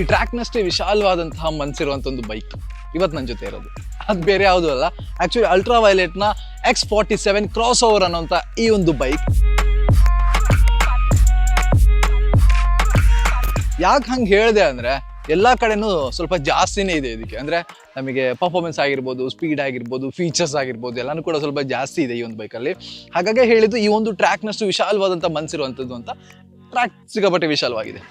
ಈ ಟ್ರ್ಯಾಕ್ನಷ್ಟೇ ವಿಶಾಲವಾದಂತಹ ಮನಸ್ಸಿರುವಂಥ ಒಂದು ಬೈಕ್. ಇವತ್ತು ನನ್ನ ಜೊತೆ ಇರೋದು. ಅದು ಬೇರೆ ಯಾವುದೂ ಅಲ್ಲ. Actually ultra ವೈಲೆಟ್ನ X forty seven cross over ಅನ್ನೋಂಥ ಈ ಒಂದು ಬೈಕ್. ಯಾಕೆ ಹಂಗೆ ಹೇಳಿದೆ ಅಂದರೆ, ಎಲ್ಲ ಕಡೆನೂ ಸ್ವಲ್ಪ ಜಾಸ್ತಿನೇ ಇದೆ ಇದಕ್ಕೆ. ಅಂದರೆ, ನಮಗೆ ಪರ್ಫಾರ್ಮೆನ್ಸ್ ಆಗಿರ್ಬೋದು ಸ್ಪೀಡ್ ಆಗಿರ್ಬೋದು ಫೀಚರ್ಸ್ ಆಗಿರ್ಬೋದು, ಎಲ್ಲನೂ ಕೂಡ ಸ್ವಲ್ಪ ಜಾಸ್ತಿ ಇದೆ ಈ ಒಂದು ಬೈಕಲ್ಲಿ. ಹಾಗಾಗಿ ಹೇಳಿದ್ದು ಈ ಒಂದು ಟ್ರ್ಯಾಕ್ನಷ್ಟು ವಿಶಾಲವಾದಂಥ ಮನಸ್ಸಿರುವಂಥದ್ದು ಅಂತ. ಟ್ರ್ಯಾಕ್ ಸಿಕ್ಕಾಪಟ್ಟೆ ವಿಶಾಲವಾಗಿದೆ.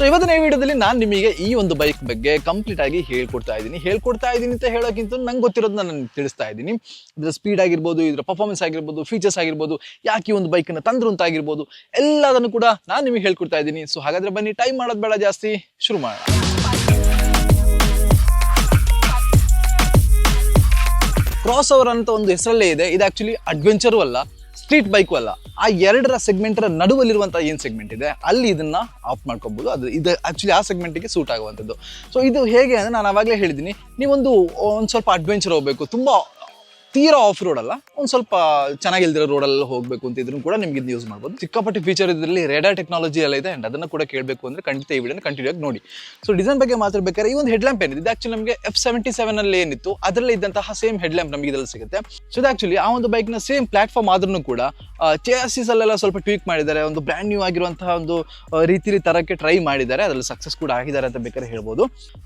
ಸೊ ಇವತ್ತಿನ ಈ ವಿಡಿಯೋದಲ್ಲಿ ನಾನು ನಿಮಗೆ ಈ ಒಂದು ಬೈಕ್ ಬಗ್ಗೆ ಕಂಪ್ಲೀಟ್ ಆಗಿ ಹೇಳ್ಕೊಡ್ತಾ ಇದ್ದೀನಿ. ಹೇಳ್ಕೊಡ್ತಾ ಇದ್ದೀನಿ ಅಂತ ಹೇಳೋಕ್ಕಿಂತ ನಂಗೆ ಗೊತ್ತಿರೋದನ್ನ ನಾನು ತಿಳಿಸ್ತಾ ಇದ್ದೀನಿ. ಇದರ ಸ್ಪೀಡ್ ಆಗಿರ್ಬೋದು, ಇದರ ಪರ್ಫಾರ್ಮೆನ್ಸ್ ಆಗಿರ್ಬೋದು ಫೀಚರ್ಸ್ ಆಗಿರ್ಬೋದು, ಯಾಕೆ ಒಂದು ಬೈಕನ್ನು ತಂದ್ರು ಅಂತ ಆಗಿರ್ಬೋದು, ಎಲ್ಲದನ್ನು ಕೂಡ ನಾನು ನಿಮಗೆ ಹೇಳ್ಕೊಡ್ತಾ ಇದ್ದೀನಿ. ಸೊ ಹಾಗಾದ್ರೆ ಬನ್ನಿ ಟೈಮ್ ಮಾಡೋದು ಬೇಡ ಜಾಸ್ತಿ, ಶುರು ಮಾಡೋಣ. ಕ್ರಾಸ್ ಓವರ್ ಅಂತ ಒಂದು ಹೆಸರಲ್ಲೇ ಇದೆ. ಇದು ಆಕ್ಚುಲಿ ಅಡ್ವೆಂಚರು ಅಲ್ಲ. ಸ್ಟ್ರೀಟ್ ಬೈಕು ಅಲ್ಲ, ಆ ಎರಡರ ಸೆಗ್ಮೆಂಟ್ರ ನಡುವಲ್ಲಿರುವಂಥ ಏನು ಸೆಗ್ಮೆಂಟ್ ಇದೆ, ಅಲ್ಲಿ ಇದನ್ನ ಆಫ್ ಮಾಡ್ಕೋಬಹುದು ಅದು ಇದು ಆಕ್ಚುಲಿ ಆ ಸೆಗ್ಮೆಂಟಿಗೆ ಸೂಟ್ ಆಗುವಂಥದ್ದು. ಸೊ ಇದು ಹೇಗೆ ಅಂದರೆ ನಾನು ಆವಾಗಲೇ ಹೇಳಿದ್ದೀನಿ, ನೀವೊಂದು, ಒಂದು ಸ್ವಲ್ಪ ಅಡ್ವೆಂಚರ್ ಹೋಗಬೇಕು, ತುಂಬ ತೀರಾ ಆಫ್ ರೋಡ್ ಅಲ್ಲ, ಒಂದು ಸ್ವಲ್ಪ ಚೆನ್ನಾಗಿಲ್ದಿರೋ ರೋಡಲ್ಲಿ ಹೋಗಬೇಕು ಅಂತ ಇದ್ರೂ ಕೂಡ ನಿಮ್ಗೆ ಇದು ಯೂಸ್ ಮಾಡ್ಬೋದು. ಸಿಕ್ಕಾಪಟ್ಟೆ ಫೀಚರ್ ಇದರಲ್ಲಿ ರೇಡಾ ಟೆಕ್ನಾಲಜಿ ಎಲ್ಲ ಇದೆ ಅಂಡ್ ಅದನ್ನು ಕೂಡ ಕೇಳಬೇಕು ಅಂದರೆ ಖಂಡಿತ ಈ ವಿಡಿಯೋನ ಕಂಟಿನ್ಯೂ ಆಗಿ ನೋಡಿ. ಸೊ ಡಿಸೈನ್ ಬಗ್ಗೆ ಮಾತಾಡ್ಬೇಕಾದ್ರೆ ಈ ಒಂದು ಹೆಡ್ಲ್ಯಾಂಪ್ ಏನಿದೆ, ಇದು ಆಕ್ಚುಲಿ ನಮಗೆ ಎಫ್ ಸೆವೆಂಟಿ ಸೆವೆನ್ ಅಲ್ಲಿ ಏನಿತ್ತು, ಅದರಲ್ಲಿ ಇದ್ದಂತಹ ಸೇಮ್ ಹೆಡ್ಲ್ಯಾಂಪ್ ನಮಗೆ ಇದರಲ್ಲಿ ಸಿಗುತ್ತೆ. ಸೊ ಇದು ಆಕ್ಚುಲಿ ಆ ಒಂದು ಬೈಕ್ನ ಸೇಮ್ ಪ್ಲಾಟ್ಫಾರ್ಮ್ ಆದ್ರೂ ಕೂಡ ಚೇಸಿಸ್ ಅಲ್ಲೆಲ್ಲ ಸ್ವಲ್ಪ ಟ್ವೀಕ್ ಮಾಡಿದ್ದಾರೆ, ಒಂದು ಬ್ರ್ಯಾಂಡ್ ನ್ಯೂ ಆಗಿರುವಂತಹ ಒಂದು ರೀತಿಲಿ ತರಕ್ಕೆ ಟ್ರೈ ಮಾಡಿದ್ದಾರೆ, ಅದರಲ್ಲಿ ಸಕ್ಸಸ್ ಕೂಡ ಆಗಿದ್ದಾರೆ ಅಂತ ಬೇಕಾದ್ರೆ ಹೇಳ್ಬೋದು.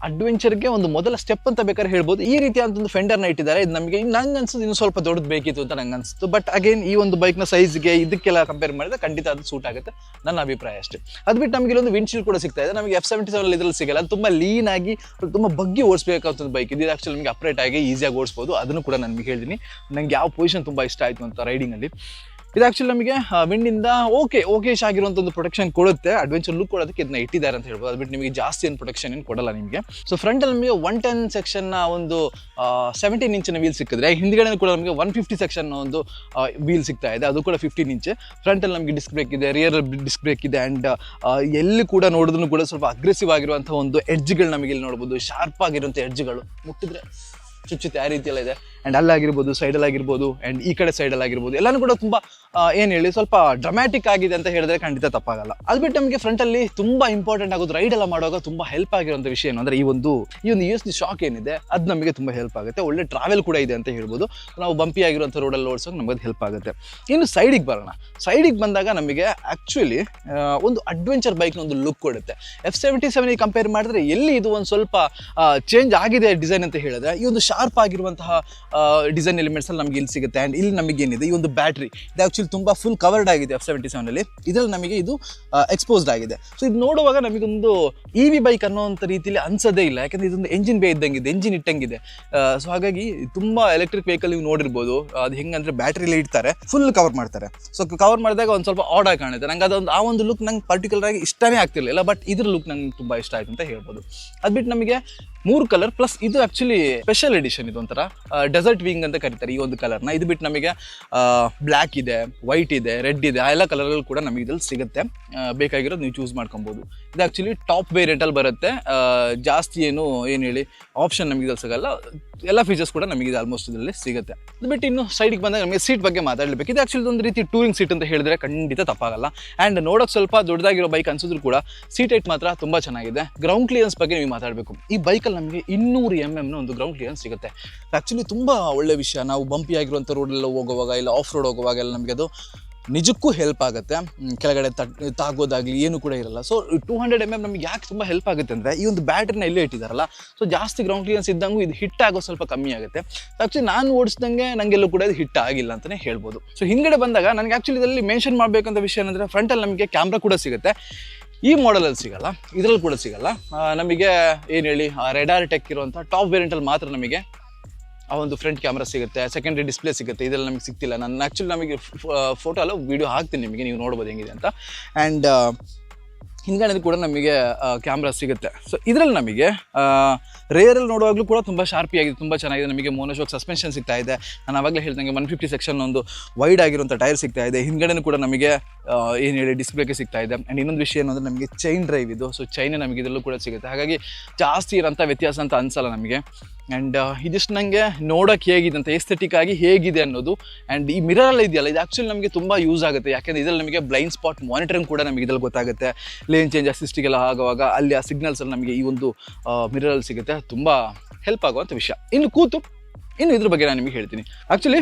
ಅಡ್ವೆಂಚರ್ಗೆ ಒಂದು ಮೊದಲ ಸ್ಟೆಪ್ ಅಂತ ಬೇಕಾದ್ರೆ ಹೇಳ್ಬೋದು. ಈ ರೀತಿಯಾದ ಒಂದು ಫೆಂಡರ್ನ ಇಟ್ಟಿದ್ದಾರೆ, ಇದು ನಮಗೆ ನಂಗೆ ಅನ್ಸುತ್ತೆ, ಇನ್ನು ಸ್ವಲ್ಪ ದೊಡ್ಡದು ಬೇಕಿತ್ತು ಅಂತ ನಂಗೆ ಅನ್ಸುತ್ತೆ. ಬಟ್ ಅಗೇನ್ ಈ ಒಂದು ಬೈಕ್ನ ಸೈಜ್ಗೆ ಇದಕ್ಕೆಲ್ಲ ಕಂಪೇರ್ ಮಾಡಿದ್ರೆ ಖಂಡಿತ ಅದು ಸೂಟ್ ಆಗುತ್ತೆ, ನನ್ನ ಅಭಿಪ್ರಾಯ ಅಷ್ಟೇ. ಅದು ಬಿಟ್ಟು ನಮಗೆ ಇಲ್ಲೊಂದು ವಿಂಡ್ಶೀಲ್ಡ್ ಕೂಡ ಸಿಗ್ತಾ ಇದೆ. ನಮಗೆ ಎಫ್ ಸೆವೆಂಟಿ ಸೆವೆನ್ ಇದ್ರಲ್ಲಿ ಸಿಗಲ್ಲ. ಅದು ತುಂಬ ಲೀನ್ ಆಗಿ ತುಂಬಾ ಬಗ್ಗಿ ಓಡಿಸ್ಬೇಕಾಗ್ತದೆ ಬೈಕ್ ಇದು ಆಕ್ಚುಲಿ ನಮಗೆ ಅಪ್ರೇಟ್ ಆಗಿ ಈಸಿಯಾಗಿ ಓಡಿಸ್ಬೋದು. ಅದನ್ನು ಕೂಡ ನನಗೆ ಹೇಳ್ತೀನಿ. ನಂಗೆ ಯಾವ ಪೊಸಿಷನ್ ತುಂಬ ಇಷ್ಟ ಆಯಿತು ಅಂತ ರೈಡಿಂಗಲ್ಲಿ ಇದು ಆಕ್ಚುಲಿ ನಮಗೆ ವಿಂಡಿಂದ ಓಕೆ ಓಕೆ ಆಗಿರುವಂಥ ಒಂದು ಪ್ರೊಟೆಕ್ಷನ್ ಕೊಡುತ್ತೆ. ಅಡ್ವೆಂಚರ್ ಲುಕ್ ಕೊಡೋದಕ್ಕೆ ಇದನ್ನ ಇಟ್ಟಿದ್ದಾರೆ ಅಂತ ಹೇಳ್ಬೋದು. ಅದು ಬಿಟ್ಟು ನಿಮಗೆ ಜಾಸ್ತಿ ಏನು ಪ್ರೊಟೆಕ್ಷನ್ ಏನು ಕೊಡಲ್ಲ ನಿಮಗೆ. ಸೊ ಫ್ರಂಟಲ್ಲಿ ನಿಮಗೆ ಒನ್ ಟೆನ್ ಸೆಕ್ಷನ್ನ ಒಂದು ಸೆವೆಂಟೀನ್ ಇಂಚಿನ ವೀಲ್ ಸಿಕ್ಕಿದ್ರೆ ಹಿಂದ್ಗಡೆ ಕೂಡ ನಮಗೆ ಒನ್ ಫಿಫ್ಟಿ ಸೆಕ್ಷನ್ ಒಂದು ವೀಲ್ ಸಿಗ್ತಾ ಇದೆ. ಅದು ಕೂಡ ಫಿಫ್ಟೀನ್ ಇಂಚ್ ಫ್ರಂಟಲ್ಲಿ ನಮಗೆ ಡಿಸ್ಕ್ ಬ್ರೇಕ್ ಇದೆ ರಿಯರ್ ಡಿಸ್ಕ್ ಬ್ರೇಕ್ ಇದೆ ಆ್ಯಂಡ್ ಎಲ್ಲಿ ಕೂಡ ನೋಡಿದ್ರು ಕೂಡ ಸ್ವಲ್ಪ ಅಗ್ರೆಸಿವ್ ಆಗಿರುವಂಥ ಒಂದು ಎಡ್ಜ್ಗಳು ನಮಗೆ ಇಲ್ಲಿ ನೋಡ್ಬೋದು. ಶಾರ್ಪ್ ಆಗಿರುವಂಥ ಎಡ್ಜ್ಗಳು ಮುಟ್ಟಿದ್ರೆ ಚುಚ್ಚುತ್ತೆ ಆ ರೀತಿಯೆಲ್ಲ ಇದೆ. ಆ್ಯಂಡ್ ಅಲ್ಲಾಗಿರ್ಬೋದು ಸೈಡಲ್ಲಿ ಆಗಿರ್ಬೋದು ಆ್ಯಂಡ್ ಈ ಕಡೆ ಸೈಡಲ್ಲಿ ಆಗಿರ್ಬೋದು ಎಲ್ಲನೂ ಕೂಡ ತುಂಬ ಏನು ಹೇಳಿ, ಸ್ವಲ್ಪ ಡ್ರಮ್ಯಾಟಿಕ್ ಆಗಿದೆ ಅಂತ ಹೇಳಿದ್ರೆ ಖಂಡಿತ ತಪ್ಪಾಗಲ್ಲ. ಅದು ಬಿಟ್ಟು ನಮಗೆ ಫ್ರಂಟಲ್ಲಿ ತುಂಬ ಇಂಪಾರ್ಟೆಂಟ್ ಆಗೋದು ರೈಡ್ ಎಲ್ಲ ಮಾಡುವಾಗ ತುಂಬ ಹೆಲ್ಪ್ ಆಗಿರುವಂಥ ವಿಷಯ ಏನು ಅಂದರೆ ಈ ಒಂದು ಈ ಒಂದು ಯು ಎಸ್ ಡಿ ಶಾಕ್ ಏನಿದೆ, ಅದು ನಮಗೆ ತುಂಬ ಹೆಲ್ಪ್ ಆಗುತ್ತೆ. ಒಳ್ಳೆ ಟ್ರಾವೆಲ್ ಕೂಡ ಇದೆ ಅಂತ ಹೇಳ್ಬೋದು. ನಾವು ಬಂಪಿ ಆಗಿರುವಂಥ ರೋಡಲ್ಲಿ ಓಡಿಸೋಕೆ ನಮಗೆ ಹೆಲ್ಪ್ ಆಗುತ್ತೆ. ಇನ್ನು ಸೈಡಿಗೆ ಬರೋಣ. ಸೈಡಿಗೆ ಬಂದಾಗ ನಮಗೆ ಆ್ಯಕ್ಚುಲಿ ಒಂದು ಅಡ್ವೆಂಚರ್ ಬೈಕ್ನ ಒಂದು ಲುಕ್ ಕೊಡುತ್ತೆ. ಎಫ್ ಸೆವೆಂಟಿ ಸೆವೆನಿಗೆ ಕಂಪೇರ್ ಮಾಡಿದ್ರೆ ಎಲ್ಲಿ ಇದು ಒಂದು ಸ್ವಲ್ಪ ಚೇಂಜ್ ಆಗಿದೆ ಡಿಸೈನ್ ಅಂತ ಹೇಳಿದ್ರೆ, ಈ ಒಂದು ಶಾರ್ಪ್ ಆಗಿರುವಂತಹ ಡಿಸೈನ್ ಎಲಿಮೆಂಟ್ಸ್ ಅಲ್ಲಿ ನಮಗೆ ಇಲ್ಲಿ ಸಿಗುತ್ತೆ. ಆ್ಯಂಡ್ ಇಲ್ಲಿ ನಮಗೆ ಏನಿದೆ ಈ ಒಂದು ಬ್ಯಾಟ್ರಿ ಇದು ಆ್ಯಕ್ಚುಲಿ ತುಂಬ ಫುಲ್ ಕವರ್ಡ್ ಆಗಿದೆ ಎಫ್ ಸೆವೆಂಟಿ ಸೆವೆನಲ್ಲಿ ಇದರಲ್ಲಿ ನಮಗೆ ಇದು ಎಕ್ಸ್ಪೋಸ್ಡ್ ಆಗಿದೆ. ಸೊ ಇದು ನೋಡುವಾಗ ನಮಗೊಂದು ಇ ವಿ ಬೈಕ್ ಅನ್ನೋಂಥ ರೀತಿಯಲ್ಲಿ ಅನ್ಸೋದೇ ಇಲ್ಲ. ಯಾಕಂದ್ರೆ ಇದೊಂದು ಎಂಜಿನ್ ಬೇ ಇದ್ದಂಗಿದೆ ಎಂಜಿನ್ ಇಟ್ಟಂಗಿದೆ. ಸೊ ಹಾಗಾಗಿ ತುಂಬ ಎಲೆಕ್ಟ್ರಿಕ್ ವೆಹಿಕಲ್ ನೀವು ನೋಡಿರ್ಬೋದು. ಅದು ಹೆಂಗಂದ್ರೆ ಬ್ಯಾಟ್ರಿಲಿ ಇಡ್ತಾರೆ ಫುಲ್ ಕವರ್ ಮಾಡ್ತಾರೆ. ಸೊ ಕವರ್ ಮಾಡಿದಾಗ ಒಂದು ಸ್ವಲ್ಪ ಆಡ್ ಆಗಿ ಕಾಣುತ್ತೆ. ನಂಗೆ ಅದೊಂದು, ಆ ಒಂದು ಲುಕ್ ನಂಗೆ ಪರ್ಟಿಕ್ಯುಲರ್ ಆಗಿ ಇಷ್ಟನೇ ಆಗ್ತಿರ್ಲಿಲ್ಲ. ಬಟ್ ಇದ್ರ ಲುಕ್ ನಂಗೆ ತುಂಬ ಇಷ್ಟ ಆಯ್ತು ಅಂತ ಹೇಳ್ಬೋದು. ಅದು ಬಿಟ್ಟು ನಮಗೆ ಮೂರು ಕಲರ್ ಪ್ಲಸ್ ಇದು ಆಕ್ಚುಲಿ ಸ್ಪೆಷಲ್ ಎಡಿಷನ್ ಇದು ಒಂಥರ ಡೆಸರ್ಟ್ ವಿಂಗ್ ಅಂತ ಕರೀತಾರೆ ಈ ಒಂದು ಕಲರ್ನ ಇದು ಬಿಟ್ಟು ನಮಗೆ ಬ್ಲ್ಯಾಕ್ ಇದೆ ವೈಟ್ ಇದೆ ರೆಡ್ ಇದೆ, ಆ ಎಲ್ಲ ಕಲರ್ಗಳು ಕೂಡ ನಮಗೆ ಇದ್ರಲ್ಲಿ ಸಿಗುತ್ತೆ. ಬೇಕಾಗಿರೋದು ನೀವು ಚೂಸ್ ಮಾಡ್ಕೊಬೋದು. ಇದು ಆ್ಯಕ್ಚುಲಿ ಟಾಪ್ ವೇರಿಯಂಟಲ್ಲಿ ಬರುತ್ತೆ. ಜಾಸ್ತಿ ಏನು ಏನು ಹೇಳಿ ಆಪ್ಷನ್ ನಮಗೆ ಇದ್ರಲ್ಲಿ ಸಿಗಲ್ಲ. ಎಲ್ಲ ಫೀಚರ್ಸ್ ಕೂಡ ನಮಗೆ ಇದು ಆಲ್ಮೋಸ್ಟ್ ಇದರಲ್ಲಿ ಸಿಗುತ್ತೆ. ಅದು ಬಿಟ್ಟು ಇನ್ನು ಸೈಡಿಗೆ ಬಂದಾಗ ನಮಗೆ ಸೀಟ್ ಬಗ್ಗೆ ಮಾತಾಡಬೇಕು ಇದು ಆ್ಯಕ್ಚುಲಿ ಒಂದು ರೀತಿ ಟೂರಿಂಗ್ ಸೀಟ್ ಅಂತ ಹೇಳಿದ್ರೆ ಖಂಡಿತ ತಪ್ಪಾಗಲ್ಲ. ಆ್ಯಂಡ್ ನೋಡೋಕೆ ಸ್ವಲ್ಪ ದೊಡ್ಡದಾಗಿರೋ ಬೈಕ್ ಅನ್ಸಿದ್ರು ಕೂಡ ಸೀಟ್ ಏಟ್ ಮಾತ್ರ ತುಂಬ ಚೆನ್ನಾಗಿದೆ. ಗ್ರೌಂಡ್ ಕ್ಲಿಯರೆನ್ಸ್ ಬಗ್ಗೆ ನೀವು ಮಾತಾಡಬೇಕು. ಈ ಬೈಕಲ್ಲಿ ನಮಗೆ ಇನ್ನೂರು ಎಂ ಎಮ್ನ ಒಂದು ಗ್ರೌಂಡ್ ಕ್ಲಿಯರೆನ್ಸ್ ಸಿಗುತ್ತೆ. ಆ್ಯಕ್ಚುಲಿ ತುಂಬ ಒಳ್ಳೆ ವಿಷಯ. ನಾವು ಬಂಪಿ ಆಗಿರುವಂಥ ರೋಡಲ್ಲಿ ಹೋಗುವಾಗ ಇಲ್ಲ ಆಫ್ ರೋಡ್ ಹೋಗುವಾಗ ಎಲ್ಲ ನಮಗೆ ಅದು ನಿಜಕ್ಕೂ ಹೆಲ್ಪ್ ಆಗುತ್ತೆ. ಕೆಳಗಡೆ ತಟ್ ತಾಗೋದಾಗಲಿ ಏನು ಕೂಡ ಇರಲ್ಲ. So two hundred M M ನಮಗೆ ಯಾಕೆ ತುಂಬ ಹೆಲ್ಪ್ ಆಗುತ್ತೆ ಅಂದರೆ, ಈ ಒಂದು ಬ್ಯಾಟ್ರಿನ ಇಲ್ಲೇ ಇಟ್ಟಿದ್ದಾರಲ್ಲ ಸೊ ಜಾಸ್ತಿ ಗ್ರೌಂಡ್ ಕ್ಲಿಯನ್ಸ್ ಇದ್ದಂಗೂ ಇದು ಹಿಟ್ ಆಗೋ ಸ್ವಲ್ಪ ಕಮ್ಮಿ ಆಗುತ್ತೆ. ಆ್ಯಕ್ಚುಲಿ ನಾನು ಓಡಿಸ್ದಂಗೆ ನನಗೆಲ್ಲೂ ಕೂಡ ಇದು ಹಿಟ್ ಆಗಿಲ್ಲ ಅಂತಲೇ ಹೇಳ್ಬೋದು. ಸೊ ಹಿಂಗಡೆ ಬಂದಾಗ, ನನಗೆ ಆ್ಯಕ್ಚುಲಿ ಇದರಲ್ಲಿ ಮೆನ್ಷನ್ ಮಾಡಬೇಕಂತ ವಿಷಯ ಏನಂದರೆ ಫ್ರಂಟಲ್ಲಿ ನಮಗೆ ಕ್ಯಾಮ್ರಾ ಕೂಡ ಸಿಗುತ್ತೆ. ಈ ಮಾಡೆಲಲ್ಲಿ ಸಿಗಲ್ಲ, ಇದರಲ್ಲಿ ಕೂಡ ಸಿಗಲ್ಲ. ನಮಗೆ ಏನು ಹೇಳಿ ರೆಡಾರ್ ಟೆಕ್ ಇರುವಂಥ ಟಾಪ್ ವೇರಿಯಂಟಲ್ಲಿ ಮಾತ್ರ ನಮಗೆ ಆ ಒಂದು ಫ್ರಂಟ್ ಕ್ಯಾಮ್ರಾ ಸಿಗುತ್ತೆ ಸೆಕೆಂಡ್ರಿ ಡಿಸ್ಪ್ಲೇ ಸಿಗುತ್ತೆ ಇದೆಲ್ಲ ನಮಗೆ ಸಿಗ್ತಿಲ್ಲ. ನಾನು ಆ್ಯಕ್ಚುಲಿ ನಮಗೆ ಫೋಟೋ ಎಲ್ಲ ವೀಡಿಯೋ ಹಾಕ್ತೀನಿ ನಿಮಗೆ, ನೀವು ನೋಡ್ಬೋದು ಹೆಂಗಿದೆ ಅಂತ. ಆ್ಯಂಡ್ ಹಿಂದ್ಗಡೆ ಕೂಡ ನಮಗೆ ಕ್ಯಾಮ್ರಾ ಸಿಗುತ್ತೆ. ಸೊ ಇದರಲ್ಲಿ ನಮಗೆ ರೇರಲ್ಲಿ ನೋಡುವಾಗಲೂ ಕೂಡ ತುಂಬ ಶಾರ್ಪಿ ಆಗಿದೆ, ತುಂಬ ಚೆನ್ನಾಗಿದೆ. ನಮಗೆ ಮೋನೋಶೋಕ್ ಸಸ್ಪೆನ್ಷನ್ ಸಿಗ್ತಾ ಇದೆ. ನಾನು ಆವಾಗಲೇ ಹೇಳ್ದಂಗೆ ಒನ್ ಫಿಫ್ಟಿ ಸೆಕ್ಷನ್ ಒಂದು ವೈಡ್ ಆಗಿರುವಂಥ ಟೈರ್ ಸಿಗ್ತಾ ಇದೆ. ಹಿಂದ್ಗಡೆನೂ ಕೂಡ ನಮಗೆ ಏನು ಹೇಳಿ ಡಿಸ್ಪ್ಲೇಗೆ ಸಿಗ್ತಾ ಇದೆ. ಆ್ಯಂಡ್ ಇನ್ನೊಂದು ವಿಷಯ ಏನು ನಮಗೆ ಚೈನ್ ಡ್ರೈವ್ ಇದು. ಸೊ ಚೈನ್ ನಮಗೆ ಇದರಲ್ಲೂ ಕೂಡ ಸಿಗುತ್ತೆ. ಹಾಗಾಗಿ ಜಾಸ್ತಿ ಇರೋಂಥ ವ್ಯತ್ಯಾಸ ಅಂತ ಅನಿಸಲ್ಲ ನಮಗೆ. ಆ್ಯಂಡ್ ಇದಿಷ್ಟು ನನಗೆ ನೋಡೋಕ್ಕೆ ಹೇಗಿದೆ ಅಂತ ಎಸ್ಥೆಟಿಕ್ ಆಗಿ ಹೇಗಿದೆ ಅನ್ನೋದು. ಆ್ಯಂಡ್ ಈ ಮಿರರ್ ಇದೆಯಲ್ಲ, ಇದು ಆ್ಯಕ್ಚುಲಿ ನಮಗೆ ತುಂಬ ಯೂಸ್ ಆಗುತ್ತೆ. ಯಾಕೆಂದರೆ ಇದರಲ್ಲಿ ನಮಗೆ ಬ್ಲೈಂಡ್ ಸ್ಪಾಟ್ ಮಾನಿಟರಿಂಗ್ ಕೂಡ ನಮಗೆ ಇದರಲ್ಲಿ ಗೊತ್ತಾಗುತ್ತೆ. ಲೇನ್ ಚೇಂಜ್ ಅಸಿಸ್ಟಿಗೆಲ್ಲ ಆಗುವಾಗ ಅಲ್ಲಿ ಆ ಸಿಗ್ನಲ್ಸ್ ನಮಗೆ ಈ ಒಂದು ಮಿರರಲ್ಲಿ ಸಿಗುತ್ತೆ. ತುಂಬ ಹೆಲ್ಪ್ ಆಗುವಂಥ ವಿಷಯ. ಇನ್ನು ಕೂತು, ಇನ್ನು ಇದ್ರ ಬಗ್ಗೆ ನಾನು ನಿಮಗೆ ಹೇಳ್ತೀನಿ. ಆ್ಯಕ್ಚುಲಿ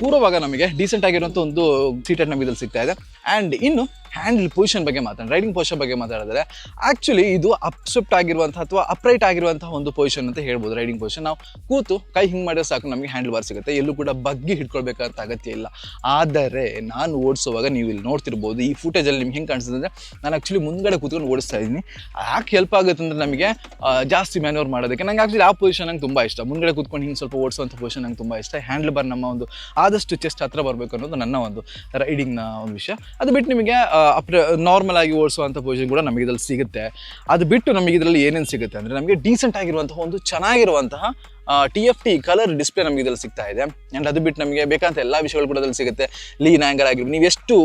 ಪೂರ್ವವಾಗ ನಮಗೆ ಡೀಸೆಂಟ್ ಆಗಿರುವಂಥ ಒಂದು ಸೀಟೆಡ್ ನಮಗೆ ಇದ್ರಲ್ಲಿ ಸಿಗ್ತಾ ಇದೆ. ಆ್ಯಂಡ್ ಇನ್ನು ಹ್ಯಾಂಡಲ್ ಪೊಸಿಷನ್ ಬಗ್ಗೆ ಮಾತಾಡೋಣ. ರೈಡಿಂಗ್ ಪೊಸಿಷನ್ ಬಗ್ಗೆ ಮಾತಾಡಿದ್ರೆ ಆ್ಯಕ್ಚುಲಿ ಇದು ಅಪ್ಸೆಪ್ಟ್ ಆಗಿರುವಂಥ ಅಥವಾ ಅಪ್ರೈಟ್ ಆಗಿರುವಂಥ ಒಂದು ಪೊಸಿಷನ್ ಅಂತ ಹೇಳ್ಬೋದು. ರೈಡಿಂಗ್ ಪೊಸಿಷನ್ ನಾವು ಕೂತು ಕೈ ಹಿಂಗೆ ಮಾಡಿದ್ರೆ ಸಾಕು, ನಮಗೆ ಹ್ಯಾಂಡಲ್ ಬಾರ್ ಸಿಗುತ್ತೆ. ಎಲ್ಲೂ ಕೂಡ ಬಗ್ಗಿ ಹಿಡ್ಕೊಳ್ಬೇಕಂತ ಅಗತ್ಯ ಇಲ್ಲ. ಆದರೆ ನಾನು ಓಡಿಸುವಾಗ ನೀವು ಇಲ್ಲಿ ನೋಡ್ತಿರ್ಬೋದು, ಈ ಫುಟೇಜಲ್ಲಿ ನಿಮ್ಗೆ ಹೆಂಗೆ ಕಾಣಿಸ್ತದೆ ಅಂದರೆ, ನಾನು ಆ್ಯಕ್ಚುಲಿ ಮುಂದೆ ಕೂತ್ಕೊಂಡು ಓಡಿಸ್ತಾ ಇದ್ದೀನಿ. ಯಾಕೆ ಹೆಲ್ಪ್ ಆಗುತ್ತೆ ಅಂದರೆ ನಮಗೆ ಜಾಸ್ತಿ ಮ್ಯಾನ್ಯೂರ್ ಮಾಡೋದಕ್ಕೆ. ನಂಗೆ ಆ್ಯಕ್ಚುಲಿ ಆ ಪೊಸಿಷನ್ ನಂಗೆ ತುಂಬ ಇಷ್ಟ. ಮುಂದ್ಗಡೆ ಕೂತ್ಕೊಂಡು ಹಿಂಗೆ ಸ್ವಲ್ಪ ಓಡಿಸುವಂಥ ಪೊಸಿಷನ್ ನಂಗೆ ತುಂಬ ಇಷ್ಟ. ಹ್ಯಾಂಡಲ್ ಬಾರ್ ನಮ್ಮ ಒಂದು ಆದಷ್ಟು ಚೆಸ್ಟ್ ಹತ್ರ ಬರಬೇಕು ಅನ್ನೋದು ನನ್ನ ಒಂದು ರೈಡಿಂಗ್ನ ಒಂದು ವಿಷಯ. ಅದು ಬಿಟ್ಟು ನಿಮಗೆ ಅಪ್ ನಾರ್ಮಲ್ ಆಗಿ ಓಡಿಸುವಂಥ ಪೊಸಿಷನ್ ಕೂಡ ನಮಗೆ ಇದ್ರಲ್ಲಿ ಸಿಗುತ್ತೆ. ಅದು ಬಿಟ್ಟು ನಮಗೆ ಇದರಲ್ಲಿ ಏನೇನು ಸಿಗುತ್ತೆ ಅಂದರೆ, ನಮಗೆ ಡೀಸೆಂಟ್ ಆಗಿರುವಂತಹ ಒಂದು ಚೆನ್ನಾಗಿರುವಂತಹ T F T colour display ನಮಗೆ ಇದರಲ್ಲಿ ಸಿಗ್ತಾ ಇದೆ. ಆ್ಯಂಡ್ ಅದು ಬಿಟ್ಟು ನಮಗೆ ಬೇಕಂತ ಎಲ್ಲ ವಿಷಯಗಳು ಕೂಡ ಅದರಲ್ಲಿ ಸಿಗುತ್ತೆ. ಲೀನ್ ಆ್ಯಂಗಲ್ ಆಗಿರ್ಬೋದು, ನೀವು ಎಷ್ಟು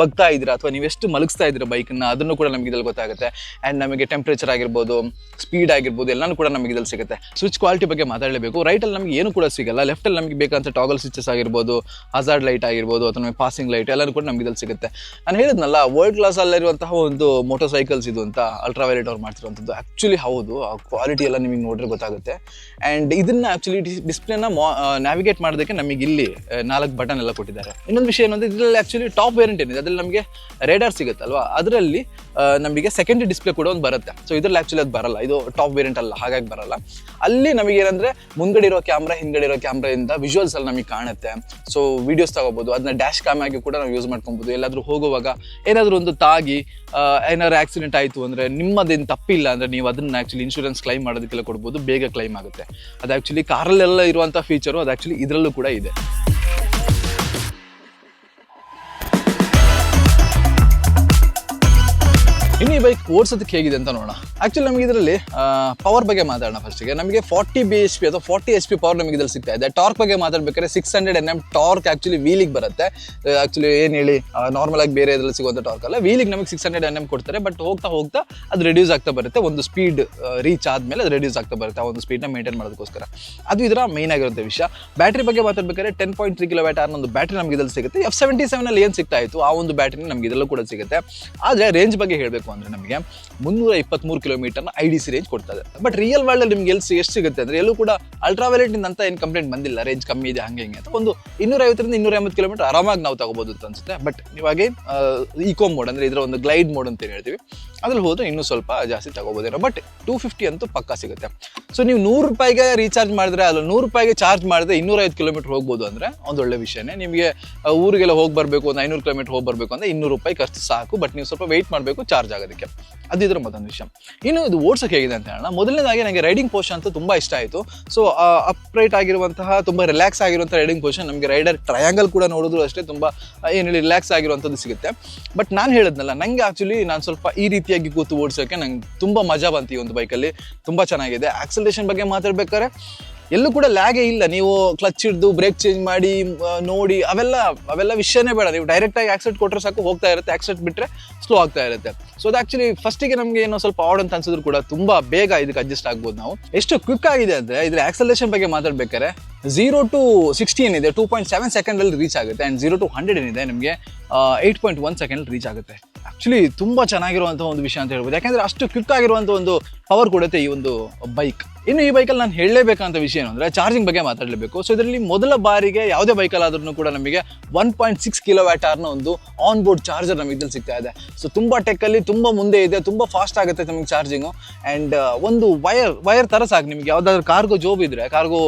ಬಗ್ತಾ ಇದ್ದೀರಾ ಅಥವಾ ನೀವು ಎಷ್ಟು ಮಲಗಿಸ್ತಾ ಇದ್ದೀರಾ ಬೈಕನ್ನು ಅದನ್ನು ಕೂಡ ನಮಗೆ ಇದರಲ್ಲಿ ಗೊತ್ತಾಗುತ್ತೆ. ಆ್ಯಂಡ್ ನಮಗೆ ಟೆಂಪ್ರೇಚರ್ ಆಗಿರ್ಬೋದು ಸ್ಪೀಡ್ ಆಗಿರ್ಬೋದು, ಎಲ್ಲನೂ ಕೂಡ ನಮಗೆ ಇದರಲ್ಲಿ ಸಿಗುತ್ತೆ. ಸ್ವಿಚ್ ಕ್ವಾಲಿಟಿ ಬಗ್ಗೆ ಮಾತಾಡಲೇಬೇಕು. ರೈಟಲ್ಲಿ ನಮಗೆ ಏನು ಕೂಡ ಸಿಗಲ್ಲ. ಲೆಫ್ಟಲ್ಲಿ ನಮಗೆ ಬೇಕಂತ ಟಾಗಲ್ ಸ್ವಿಚಸ್ ಆಗಿರ್ಬೋದು ಹಜಾರ್ಡ್ ಲೈಟ್ ಆಗಿರ್ಬೋದು, ಅಥವಾ ನಮಗೆ ಪಾಸಿಂಗ್ ಲೈಟ್ ಎಲ್ಲನೂ ಕೂಡ ನಮಗೆ ಇದರಲ್ಲಿ ಸಿಗುತ್ತೆ. ನಾನು ಹೇಳಿದ್ನಲ್ಲ ವರ್ಲ್ಡ್ ಕ್ಲಾಸಲ್ಲಿರುವಂತಹ ಒಂದು ಮೋಟರ್ ಸೈಕಲ್ಸ್ ಇದು ಅಂತ ಅಲ್ಟ್ರಾ ವೈಲೆಟ್ ಅವ್ರು ಮಾಡ್ತಿರುವಂಥದ್ದು. ಆ್ಯಕ್ಚುಲಿ ಹೌದು, ಆ ಕ್ವಾಲಿಟಿ ಎಲ್ಲ ನಿಮಗೆ ನೋಡ್ರೆ ಗೊತ್ತಾಗುತ್ತೆ. ಆ್ಯಂಡ್ ಇದನ್ನ ಆಕ್ಚುಲಿ ಡಿಸ್ಪ್ಲೇನ ನ್ಯಾವಿಗೇಟ್ ಮಾಡೋದಕ್ಕೆ ನಮಗೆ ಇಲ್ಲಿ ನಾಲ್ಕು ಬಟನ್ ಎಲ್ಲ ಕೊಟ್ಟಿದ್ದಾರೆ. ಇನ್ನೊಂದು ವಿಷಯ ಏನಂದ್ರೆ ಇದರಲ್ಲಿ ಆಕ್ಚುಲಿ ಟಾಪ್ ವೇರಿಯಂಟ್ ಏನಿದೆ, ಅದರಲ್ಲಿ ನಮಗೆ ರೇಡಾರ್ ಸಿಗುತ್ತಲ್ವಾ? ಅದರಲ್ಲಿ ನಮಗೆ ಸೆಕೆಂಡ್ ಡಿಸ್ಪ್ಲೇ ಕೂಡ ಒಂದು ಬರುತ್ತೆ. ಸೊ ಇದರಲ್ಲಿ ಆಕ್ಚುಲಿ ಅದು ಬರಲ್ಲ. ಇದು ಟಾಪ್ ವೇರಿಯಂಟ್ ಅಲ್ಲ, ಹಾಗಾಗಿ ಬರಲ್ಲ. ಅಲ್ಲಿ ನಮಗೆ ಏನಂದ್ರೆ ಮುಂದ್ಗಡೆ ಇರೋ ಕ್ಯಾಮ್ರಾ ಹಿಂದ್ಗಡೆ ಇರೋ ಕ್ಯಾಮ್ರಾದಿಂದ ವಿಜುವಲ್ಸ್ ಅಲ್ಲಿ ನಮಗೆ ಕಾಣುತ್ತೆ. ಸೊ ವಿಡಿಯೋಸ್ ತಗೋಬಹುದು ಅದನ್ನ ಡ್ಯಾಶ್ ಕ್ಯಾಮ್ ಆಗಿ ಕೂಡ ನಾವು ಯೂಸ್ ಮಾಡ್ಕೊಬಹುದು ಎಲ್ಲಾದ್ರೂ ಹೋಗುವಾಗ ಏನಾದರೂ ಒಂದು ತಾಗಿ ಏನಾದ್ರು ಆಕ್ಸಿಡೆಂಟ್ ಆಯಿತು ಅಂದ್ರೆ ನಿಮ್ಮದೇನು ತಪ್ಪಿಲ್ಲ ಅಂದ್ರೆ ನೀವು ಅದನ್ನ ಆಕ್ಚುಲಿ ಇನ್ಶೂರೆನ್ಸ್ ಕ್ಲೈಮ್ ಮಾಡೋದಕ್ಕೆಲ್ಲ ಕೊಡ್ಬೋದು, ಬೇಗ ಕ್ಲೈಮ್ ಆಗುತ್ತೆ. ಅದು ಆಕ್ಚುಲಿ ಕಾರಲ್ಲೆಲ್ಲ ಇರುವಂಥ ಫೀಚರು ಅದು ಆ್ಯಕ್ಚುಲಿ ಇದರಲ್ಲೂ ಕೂಡ ಇದೆ. ಇನ್ನು ಈ ಬೈಕ್ ಓಡಿಸೋದಕ್ಕೆ ಹೇಗಿದೆ ಅಂತ ನೋಡೋಣ. ಆಕ್ಚುಲಿ ನಮಗೆ ಇದರಲ್ಲಿ ಪವರ್ ಬಗ್ಗೆ ಮಾತಾಡೋಣ ಫಸ್ಟಿಗೆ ನಮಗೆ ಫಾರ್ಟಿ ಬಿ ಎಚ್ ಪಿ ಅಥವಾ ಫಾರ್ಟಿ ಎಚ್ ಪಿ ಪವರ್ ನಮಗೆ ಇದರಲ್ಲಿ ಸಿಗ್ತಾ ಇದೆ. ಟಾರ್ಕ್ ಬಗ್ಗೆ ಮಾತಾಡ್ಬೇಕಾದ್ರೆ six hundred N M torque actually ವೀಲಿಗೆ ಬರುತ್ತೆ. ಆಕ್ಚುಲಿ ಏನು ಹೇಳಿ ನಾರ್ಮಲ್ ಆಗಿ ಬೇರೆ ಇದರಲ್ಲಿ ಸಿಗುವಂಥ ಟಾರ್ಕ್ ಅಲ್ಲ. ವೀಲಿಗೆ ನಮಗೆ ಸಿಕ್ಸ್ ಹಂಡ್ರೆಡ್ ಎನ್ ಎಂ ಕೊಡ್ತಾರೆ ಬಟ್ ಹೋಗ್ತಾ ಹೋಗ್ತಾ ಅದು ರೆಡ್ಯೂಸ್ ಆಗ್ತಾ ಬರುತ್ತೆ. ಒಂದು ಸ್ಪೀಡ್ ರೀಚ್ ಆದಮೇಲೆ ಅದು ರೆಡ್ಯೂಸ್ ಆಗ್ತಾ ಬರುತ್ತೆ ಆ ಒಂದು ಸ್ಪೀಡ್ನ ಮೇಂಟೈನ್ ಮಾಡೋದಕ್ಕೋಸ್ಕರ. ಅದು ಇದರ ಮೇನ್ ಆಗಿರುವಂಥ ವಿಷಯ. ಬ್ಯಾಟ್ರಿ ಬಗ್ಗೆ ಮಾತಾಡ್ಬೇಕಾದ್ರೆ ten point three kilo watt ಒಂದು ಬ್ಯಾಟ್ರಿ ನಮಗೆ ಇದರಲ್ಲಿ ಸಿಗುತ್ತೆ. ಎಫ್ ಸೆವೆಂಟಿ ಸೆವೆನಲ್ಲಿ ಏನು ಸಿಗ್ತಾ ಇತ್ತು, ಆ ಒಂದು ಬ್ಯಾಟ್ರಿ ನಮಗೆ ಇದರಲ್ಲೂ ಕೂಡ ಸಿಗುತ್ತೆ. ಆದರೆ ರೇಂಜ್ ಬಗ್ಗೆ ಹೇಳಬೇಕು ಅಂದರೆ ನಮಗೆ ಮುನ್ನೂರ ಇಪ್ಪತ್ತ್ಮೂರು ಕಿಲೋಮೀಟರ್ನ ಐ ಡಿ ಸಿ ರೇಂಜ್ ಕೊಡ್ತದೆ. ಬಟ್ ರಿಯಲ್ ವರ್ಲ್ಡಲ್ಲಿ ನಿಮ್ಗೆ ಎಲ್ಲಿ ಎಷ್ಟು ಸಿಗುತ್ತೆ ಅಂದರೆ ಎಲ್ಲೂ ಕೂಡ ಅಲ್ಟ್ರಾವೈಲೆಟ್ನಿಂದ ಅಂತ ಏನು ಕಂಪ್ಲೇಂಟ್ ಬಂದಿಲ್ಲ. ರೇಂಜ್ ಕಮ್ಮಿ ಇದೆ, ಹಂಗೆ ಹಿಂಗೆ ಅಂತ. ಒಂದು ಇನ್ನೂರ ಐವತ್ತರಿಂದ ಇನ್ನೂರ ಎಂಬತ್ತು ಕಿಲೋಮೀಟರ್ ಆರಾಮಾಗಿ ನಾವು ತಗೋಬೋದು ಅಂತ ಅನ್ಸುತ್ತೆ ಬಟ್ ಇವಾಗೆ ಈಕೋ ಮೋಡ್ ಅಂದರೆ ಇದರ ಒಂದು ಗ್ಲೈಡ್ ಮೋಡ್ ಅಂತ ಹೇಳ್ತೀವಿ. ಅದ್ರಲ್ಲಿ ಹೋದ್ರೆ ಇನ್ನೂ ಸ್ವಲ್ಪ ಜಾಸ್ತಿ ತಗೋಬೋದೇನೋ. ಬಟ್ ಟೂ ಫಿಫ್ಟಿ ಅಂತೂ ಪಕ್ಕ ಸಿಗುತ್ತೆ. ಸೊ ನೀವು ನೂರು ರೂಪಾಯಿಗೆ ರೀಚಾರ್ಜ್ ಮಾಡಿದ್ರೆ ಅಲ್ಲ, ನೂರು ರೂಪಾಯಿಗೆ ಚಾರ್ಜ್ ಮಾಡಿದ್ರೆ ಇನ್ನೂರೈವತ್ತು ಕಿಲೋಮೀಟರ್ ಹೋಗ್ಬೋದು ಅಂದರೆ ಒಂದು ಒಳ್ಳೆ ವಿಷಯನೇ. ನಿಮಗೆ ಊರಿಗೆಲ್ಲ ಹೋಗಿ ಬರಬೇಕು, ಒಂದು ಐನೂರು ಕಿಲೋಮೀಟರ್ ಹೋಗಿ ಬರಬೇಕು ಅಂದರೆ ಇನ್ನೂರು ರೂಪಾಯಿ ಖರ್ಚು ಸಾಕು. ಬಟ್ ನೀವು ಸ್ವಲ್ಪ ವೆಯ್ಟ್ ಮಾಡಬೇಕು ಚಾರ್ಜ್ ಆಗೋದಕ್ಕೆ. ಅದು ಇದ್ರ ಮತ್ತೊಂದು ವಿಷಯ. ಇನ್ನು ಇದು ಓಡ್ಸೋಕೆ ಹೇಗಿದೆ ಅಂತ ಹೇಳೋಣ. ಮೊದಲನೇದಾಗಿ ನನಗೆ ರೈಡಿಂಗ್ ಪೋಷನ್ ಅಂತ ತುಂಬ ಇಷ್ಟ ಆಯಿತು. ಸೊ ಅಪ್ರೈಟ್ ಆಗಿರುವಂತಹ, ತುಂಬ ರಿಲ್ಯಾಕ್ಸ್ ಆಗಿರುವಂಥ ರೈಡಿಂಗ್ ಪೋಷನ್ ನಮಗೆ ರೈಡರ್ ಟ್ರಯಾಂಗಲ್ ಕೂಡ ನೋಡಿದ್ರು ಅಷ್ಟೇ ತುಂಬ ಏನು ಹೇಳಿ ರಿಲ್ಯಾಕ್ಸ್ ಆಗಿರುವಂಥದ್ದು ಸಿಗುತ್ತೆ. ಬಟ್ ನಾನು ಹೇಳಿದ್ನಲ್ಲ ನನಗೆ ಆ್ಯಕ್ಚುಲಿ ನಾನು ಸ್ವಲ್ಪ ಈ ರೀತಿಯಾಗಿ ಕೂತು ಓಡಿಸೋಕೆ ನಂಗೆ ತುಂಬ ಮಜಾ ಬಂತು ಈ ಒಂದು ಬೈಕಲ್ಲಿ ತುಂಬ ಚೆನ್ನಾಗಿದೆ. ಆಕ್ಸಲೇಷನ್ ಬಗ್ಗೆ ಮಾತಾಡ್ಬೇಕಾದ್ರೆ ಎಲ್ಲೂ ಕೂಡ ಲ್ಯಾಗೇ ಇಲ್ಲ. ನೀವು ಕ್ಲಚ್ ಹಿಡ್ದು ಬ್ರೇಕ್ ಚೇಂಜ್ ಮಾಡಿ ನೋಡಿ, ಅವೆಲ್ಲ ಅವೆಲ್ಲ ವಿಷಯನೇ ಬೇಡ. ನೀವು ಡೈರೆಕ್ಟಾಗಿ ಆಕ್ಸೆಟ್ ಕೊಟ್ಟರೆ ಸಾಕು, ಹೋಗ್ತಾ ಇರುತ್ತೆ. ಆಕ್ಸೆಟ್ ಬಿಟ್ಟರೆ ಸ್ಲೋ ಆಗ್ತಾ ಇರುತ್ತೆ. ಸೊ ಅದು ಆಕ್ಚುಲಿ ಫಸ್ಟಿಗೆ ನಮಗೆ ಏನೋ ಸ್ವಲ್ಪ ಆಡ್ ಅಂತ ಅನ್ಸಿದ್ರು ಕೂಡ ತುಂಬ ಬೇಗ ಇದಕ್ಕೆ ಅಡ್ಜಸ್ಟ್ ಆಗ್ಬೋದು ನಾವು. ಎಷ್ಟು ಕ್ವಿಕ್ ಆಗಿದೆ ಅಂದರೆ ಇದರ ಆಕ್ಸಲೇಷನ್ ಬಗ್ಗೆ ಮಾತಾಡ್ಬೇಕಾದ್ರೆ ಝೀರೋ ಟು ಸಿಕ್ಸ್ಟಿ ಏನಿದೆ ಟೂ ಪಾಯಿಂಟ್ ಸೆವೆನ್ ಸೆಕೆಂಡಲ್ಲಿ ರೀಚ್ ಆಗುತ್ತೆ ಆ್ಯಂಡ್ ಝೀರೋ ಟು ಹಂಡ್ರೆಡ್ ಏನಿದೆ ನಿಮಗೆ eight point one second reach ಆಗುತ್ತೆ. ಆ್ಯಕ್ಚುಲಿ ತುಂಬ ಚೆನ್ನಾಗಿರುವಂಥ ಒಂದು ವಿಷಯ ಅಂತ ಹೇಳ್ಬೋದು. ಯಾಕಂದರೆ ಅಷ್ಟು ಕ್ವಿಕ್ ಆಗಿರುವಂಥ ಒಂದು ಪವರ್ ಕೊಡುತ್ತೆ ಈ ಒಂದು ಬೈಕ್ ಇನ್ನು ಈ ಬೈಕಲ್ಲಿ ನಾನು ಹೇಳಲೇಬೇಕಂತ ವಿಷಯ ಏನು ಅಂದರೆ ಚಾರ್ಜಿಂಗ್ ಬಗ್ಗೆ ಮಾತಾಡಲೇಬೇಕು. ಸೊ ಇದರಲ್ಲಿ ಮೊದಲ ಬಾರಿಗೆ ಯಾವುದೇ ಬೈಕಲ್ಲಾದ್ರೂ ಕೂಡ ನಮಗೆ ಒನ್ ಪಾಯಿಂಟ್ ಸಿಕ್ಸ್ ಕಿಲೋ ವ್ಯಾಟಾರ್ನ ಒಂದು ಆನ್ ಬೋರ್ಡ್ ಚಾರ್ಜರ್ ನಮಗೆ ಇದ್ರಲ್ಲಿ ಸಿಗ್ತಾ ಇದೆ. ಸೊ ತುಂಬ ಟೆಕ್ಕಲ್ಲಿ ತುಂಬ ಮುಂದೆ ಇದೆ, ತುಂಬ ಫಾಸ್ಟ್ ಆಗುತ್ತೆ ನಮಗೆ ಚಾರ್ಜಿಂಗು ಆ್ಯಂಡ್ ಒಂದು ವಯರ್ ವಯರ್ ಥರ ಸಾಕು ನಿಮಗೆ. ಯಾವುದಾದ್ರೂ ಕಾರ್ಗೋ ಜೋಬ್ ಇದ್ದರೆ ಕಾರ್ಗೋ